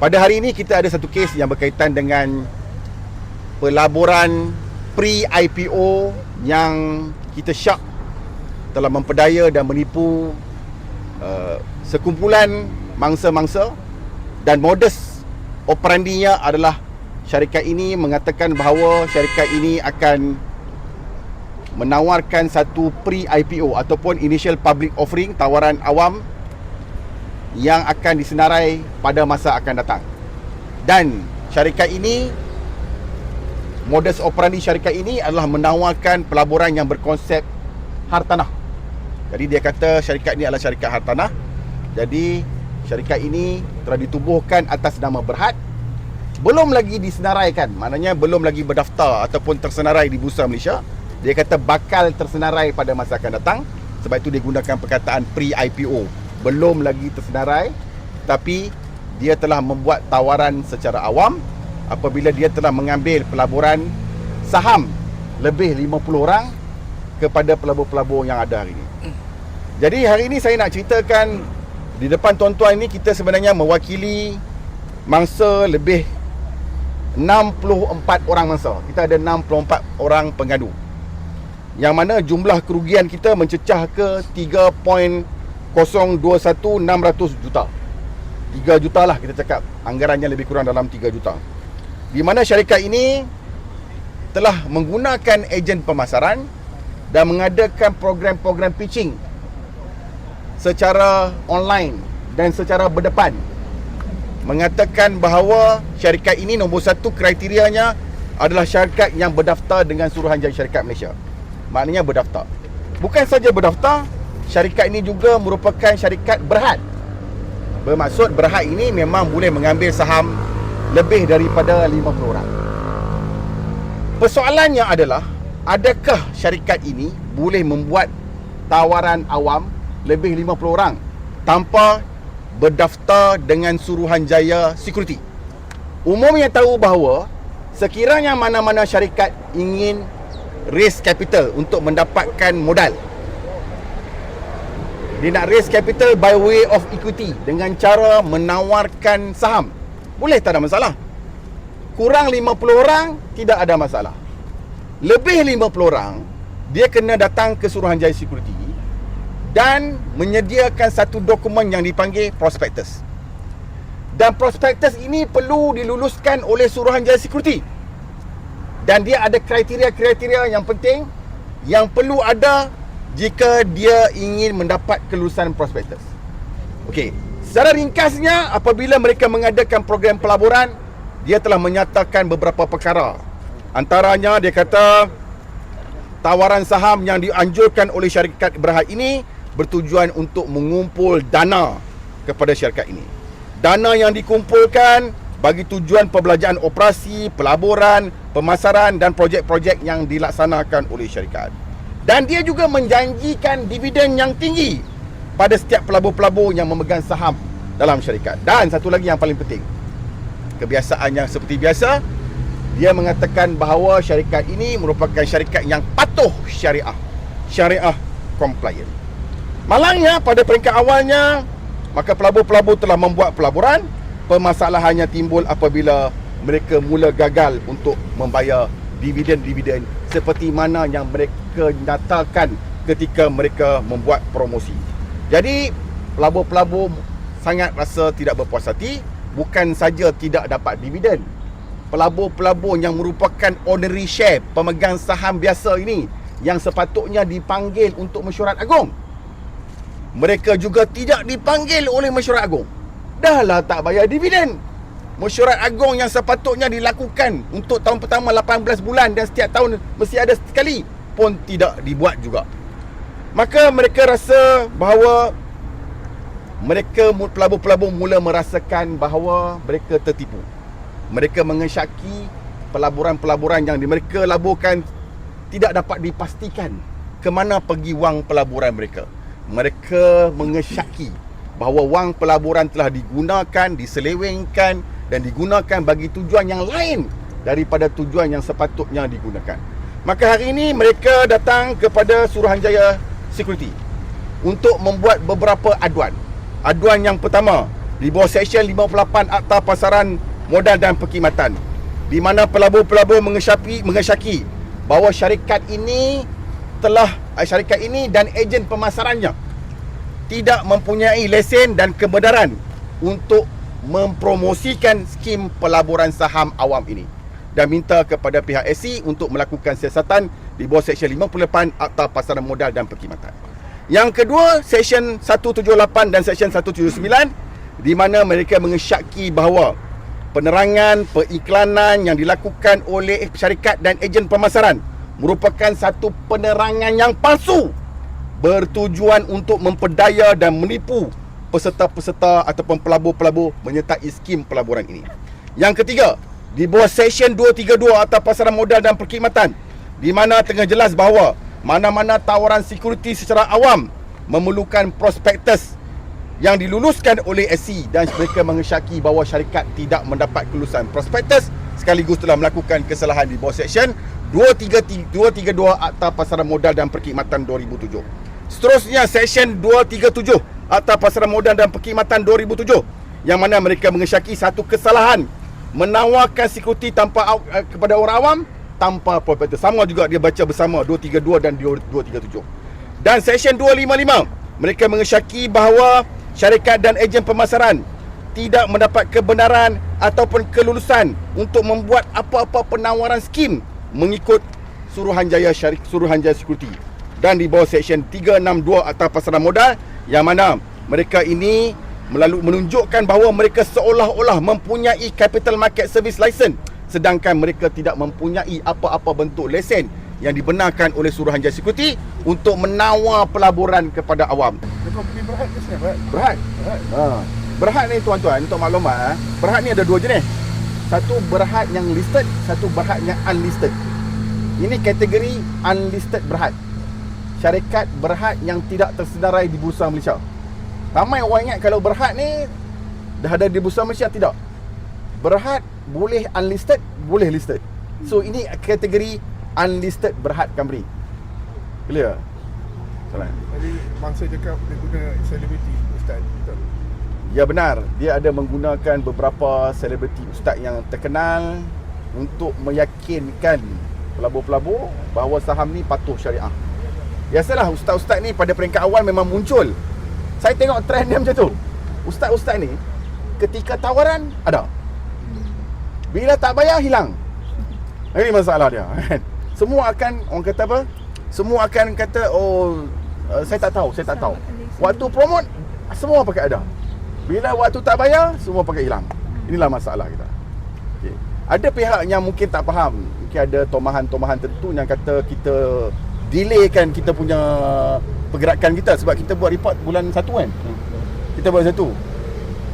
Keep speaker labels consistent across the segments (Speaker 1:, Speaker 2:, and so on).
Speaker 1: Pada hari ini kita ada satu kes yang berkaitan dengan pelaburan pre-IPO yang kita syak telah memperdaya dan menipu uh, sekumpulan mangsa-mangsa dan modus operandinya adalah syarikat ini mengatakan bahawa syarikat ini akan menawarkan satu pre-IPO ataupun initial public offering tawaran awam yang akan disenarai pada masa akan datang. Dan syarikat ini modus operandi syarikat ini adalah menawarkan pelaburan yang berkonsep hartanah. Jadi dia kata syarikat ini adalah syarikat hartanah. Jadi syarikat ini telah ditubuhkan atas nama Berhad belum lagi disenaraikan maknanya belum lagi berdaftar ataupun tersenarai di Bursa Malaysia dia kata bakal tersenarai pada masa akan datang sebab itu dia gunakan perkataan pre-IPO belum lagi tersenarai tapi dia telah membuat tawaran secara awam apabila dia telah mengambil pelaburan saham lebih 50 orang kepada pelabur-pelabur yang ada hari ini. Jadi hari ini saya nak ceritakan di depan tuan-tuan ini kita sebenarnya mewakili mangsa lebih 64 orang mangsa. Kita ada 64 orang pengadu. Yang mana jumlah kerugian kita mencecah ke 3.021 juta. 3 juta lah kita cakap. Anggarannya lebih kurang dalam 3 juta. Di mana syarikat ini telah menggunakan ejen pemasaran dan mengadakan program-program pitching secara online dan secara berdepan mengatakan bahawa syarikat ini nombor satu kriterianya adalah syarikat yang berdaftar dengan Suruhanjaya Syarikat Malaysia. Maknanya berdaftar. Bukan saja berdaftar, syarikat ini juga merupakan syarikat berhad. Bermaksud berhad ini memang boleh mengambil saham lebih daripada 50 orang. Persoalannya adalah adakah syarikat ini boleh membuat tawaran awam lebih 50 orang tanpa berdaftar dengan Suruhanjaya Security. Umumnya tahu bahawa sekiranya mana-mana syarikat ingin raise capital untuk mendapatkan modal. Dia nak raise capital by way of equity dengan cara menawarkan saham. Boleh tak ada masalah. Kurang 50 orang tidak ada masalah. Lebih 50 orang dia kena datang ke Suruhanjaya Security dan menyediakan satu dokumen yang dipanggil prospektus. Dan prospektus ini perlu diluluskan oleh Suruhanjaya Security. Dan dia ada kriteria-kriteria yang penting yang perlu ada jika dia ingin mendapat kelulusan prospektus. Okey, secara ringkasnya apabila mereka mengadakan program pelaburan, dia telah menyatakan beberapa perkara. Antaranya dia kata tawaran saham yang dianjurkan oleh syarikat Berhad ini bertujuan untuk mengumpul dana kepada syarikat ini. Dana yang dikumpulkan bagi tujuan perbelanjaan operasi, pelaburan, pemasaran dan projek-projek yang dilaksanakan oleh syarikat. Dan dia juga menjanjikan dividen yang tinggi pada setiap pelabur-pelabur yang memegang saham dalam syarikat. Dan satu lagi yang paling penting. Kebiasaannya seperti biasa, dia mengatakan bahawa syarikat ini merupakan syarikat yang patuh syariah. Syariah compliant. Malangnya pada peringkat awalnya maka pelabur-pelabur telah membuat pelaburan permasalahannya timbul apabila mereka mula gagal untuk membayar dividen-dividen seperti mana yang mereka nyatakan ketika mereka membuat promosi. Jadi pelabur-pelabur sangat rasa tidak berpuas hati bukan saja tidak dapat dividen. Pelabur-pelabur yang merupakan ordinary share pemegang saham biasa ini yang sepatutnya dipanggil untuk mesyuarat agung mereka juga tidak dipanggil oleh mesyuarat agung. Dahlah tak bayar dividen. Mesyuarat agung yang sepatutnya dilakukan untuk tahun pertama 18 bulan dan setiap tahun mesti ada sekali pun tidak dibuat juga. Maka mereka rasa bahawa mereka pelabur-pelabur mula merasakan bahawa mereka tertipu. Mereka mengesyaki pelaburan-pelaburan yang mereka laburkan tidak dapat dipastikan ke mana pergi wang pelaburan mereka mereka mengesyaki bahawa wang pelaburan telah digunakan, diselewengkan dan digunakan bagi tujuan yang lain daripada tujuan yang sepatutnya digunakan. Maka hari ini mereka datang kepada Suruhanjaya Security untuk membuat beberapa aduan. Aduan yang pertama, di bawah Seksyen 58 Akta Pasaran Modal dan Perkhidmatan di mana pelabur-pelabur mengesyaki, mengesyaki bahawa syarikat ini telah eh, syarikat ini dan ejen pemasarannya tidak mempunyai lesen dan kebenaran untuk mempromosikan skim pelaburan saham awam ini dan minta kepada pihak SC untuk melakukan siasatan di bawah Seksyen 58 Akta Pasaran Modal dan Perkhidmatan. Yang kedua, Seksyen 178 dan Seksyen 179 di mana mereka mengesyaki bahawa penerangan periklanan yang dilakukan oleh syarikat dan ejen pemasaran merupakan satu penerangan yang palsu bertujuan untuk memperdaya dan menipu peserta-peserta ataupun pelabur-pelabur menyertai skim pelaburan ini. Yang ketiga, di bawah Seksyen 232 Atas Pasaran Modal dan Perkhidmatan di mana tengah jelas bahawa mana-mana tawaran security secara awam memerlukan prospektus yang diluluskan oleh SC dan mereka mengesyaki bahawa syarikat tidak mendapat kelulusan prospektus sekaligus telah melakukan kesalahan di bawah Seksyen 232 Akta Pasaran Modal dan Perkhidmatan 2007. Seterusnya Seksyen 237 Akta Pasaran Modal dan Perkhidmatan 2007 yang mana mereka mengesyaki satu kesalahan menawarkan security tanpa uh, kepada orang awam tanpa prospektus. Sama juga dia baca bersama 232 dan 237. Dan Seksyen 255 mereka mengesyaki bahawa syarikat dan ejen pemasaran tidak mendapat kebenaran ataupun kelulusan untuk membuat apa-apa penawaran skim mengikut Suruhanjaya Syarik Suruhanjaya Security dan di bawah Seksyen 362 Akta Pasaran Modal yang mana mereka ini melalui menunjukkan bahawa mereka seolah-olah mempunyai capital market service license sedangkan mereka tidak mempunyai apa-apa bentuk lesen yang dibenarkan oleh Suruhanjaya Security untuk menawar pelaburan kepada awam.
Speaker 2: Berhad ke sini Berhad?
Speaker 1: Berhad.
Speaker 2: Berhad.
Speaker 1: Ha. Berhad ni tuan-tuan untuk maklumat ha. Berhad ni ada dua jenis. Satu berhad yang listed, satu berhad yang unlisted. Ini kategori unlisted berhad. Syarikat berhad yang tidak tersedarai di Bursa Malaysia. Ramai orang ingat kalau berhad ni dah ada di Bursa Malaysia tidak. Berhad boleh unlisted, boleh listed. So ini kategori unlisted berhad company. Clear? Salah.
Speaker 2: Jadi mangsa cakap dia guna selebriti Ustaz.
Speaker 1: Ya benar, dia ada menggunakan beberapa selebriti ustaz yang terkenal untuk meyakinkan pelabur-pelabur bahawa saham ni patuh syariah. Biasalah ustaz-ustaz ni pada peringkat awal memang muncul. Saya tengok trend dia macam tu. Ustaz-ustaz ni ketika tawaran ada. Bila tak bayar hilang. Ini masalah dia. Semua akan orang kata apa? Semua akan kata oh uh, saya tak tahu, saya tak tahu. Waktu promote semua pakai ada. Bila waktu tak bayar semua pakai hilang. Inilah masalah kita. Okay. Ada pihak yang mungkin tak faham. Mungkin ada tomahan-tomahan tertentu yang kata kita delaykan kita punya pergerakan kita sebab kita buat report bulan 1 kan. Kita buat satu.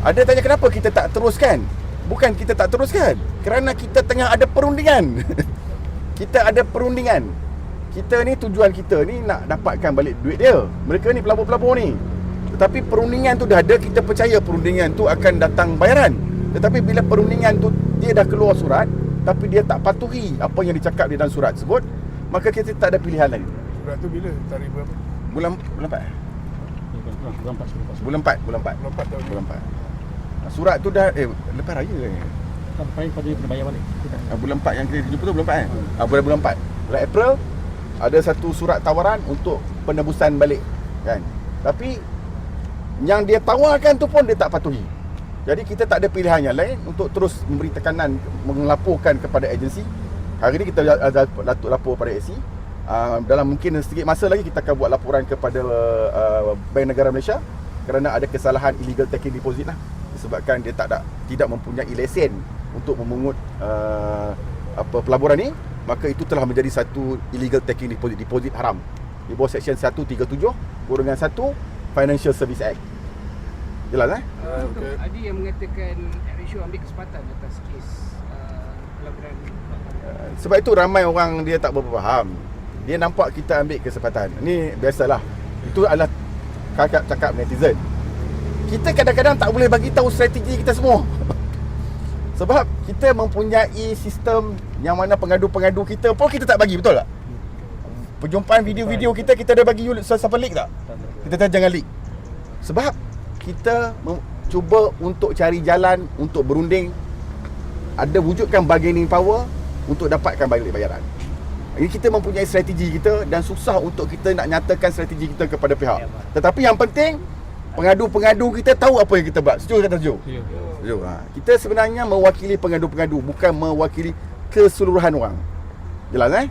Speaker 1: Ada tanya kenapa kita tak teruskan? Bukan kita tak teruskan. Kerana kita tengah ada perundingan. kita ada perundingan. Kita ni tujuan kita ni nak dapatkan balik duit dia. Mereka ni pelabur-pelabur ni. Tetapi perundingan tu dah ada, kita percaya perundingan tu akan datang bayaran. Tetapi bila perundingan tu dia dah keluar surat tapi dia tak patuhi apa yang dicakap di dalam surat tersebut, maka kita tak ada pilihan lain.
Speaker 2: Surat tu bila? Tarikh berapa?
Speaker 1: Bulan bulan 4.
Speaker 3: Bulan 4 sebelum
Speaker 1: Bulan 4, bulan 4.
Speaker 2: Bulan 4 tahun.
Speaker 1: Bulan 4. Surat tu dah eh lepas raya ke?
Speaker 3: Sampai pada kena bayar balik.
Speaker 1: Ah, bulan 4 yang kita jumpa tu bulan 4 kan? Ah, bulan bulan 4. Bulan April ada satu surat tawaran untuk penebusan balik kan. Tapi yang dia tawarkan tu pun dia tak patuhi. Jadi kita tak ada pilihan yang lain untuk terus memberi tekanan melaporkan kepada agensi. Hari ni kita ada datuk lapor pada agensi. Uh, dalam mungkin sedikit masa lagi kita akan buat laporan kepada uh, Bank Negara Malaysia kerana ada kesalahan illegal taking deposit lah. Disebabkan dia tak ada tidak mempunyai lesen untuk memungut uh, apa pelaburan ni maka itu telah menjadi satu illegal taking deposit deposit haram. Di bawah seksyen 137 kurungan 1 Financial Service Act. Jelas eh?
Speaker 2: Ah, okey.
Speaker 4: Ada yang mengatakan Airshow ambil kesempatan atas kes uh, pelaburan
Speaker 1: Uh, sebab itu ramai orang dia tak berapa faham. Dia nampak kita ambil kesempatan. Ni biasalah. Itu adalah kakak cakap netizen. Kita kadang-kadang tak boleh bagi tahu strategi kita semua. Sebab kita mempunyai sistem yang mana pengadu-pengadu kita pun kita tak bagi betul tak? Perjumpaan video-video kita kita ada bagi you siapa leak tak? Kita tak jangan leak. Sebab kita cuba untuk cari jalan untuk berunding. Ada wujudkan bargaining power untuk dapatkan balik bayaran. Ini kita mempunyai strategi kita dan susah untuk kita nak nyatakan strategi kita kepada pihak. Tetapi yang penting pengadu-pengadu kita tahu apa yang kita buat. Setuju kata setuju?
Speaker 3: Ya.
Speaker 1: Setuju. Ha. Kita sebenarnya mewakili pengadu-pengadu bukan mewakili keseluruhan orang. Jelas eh?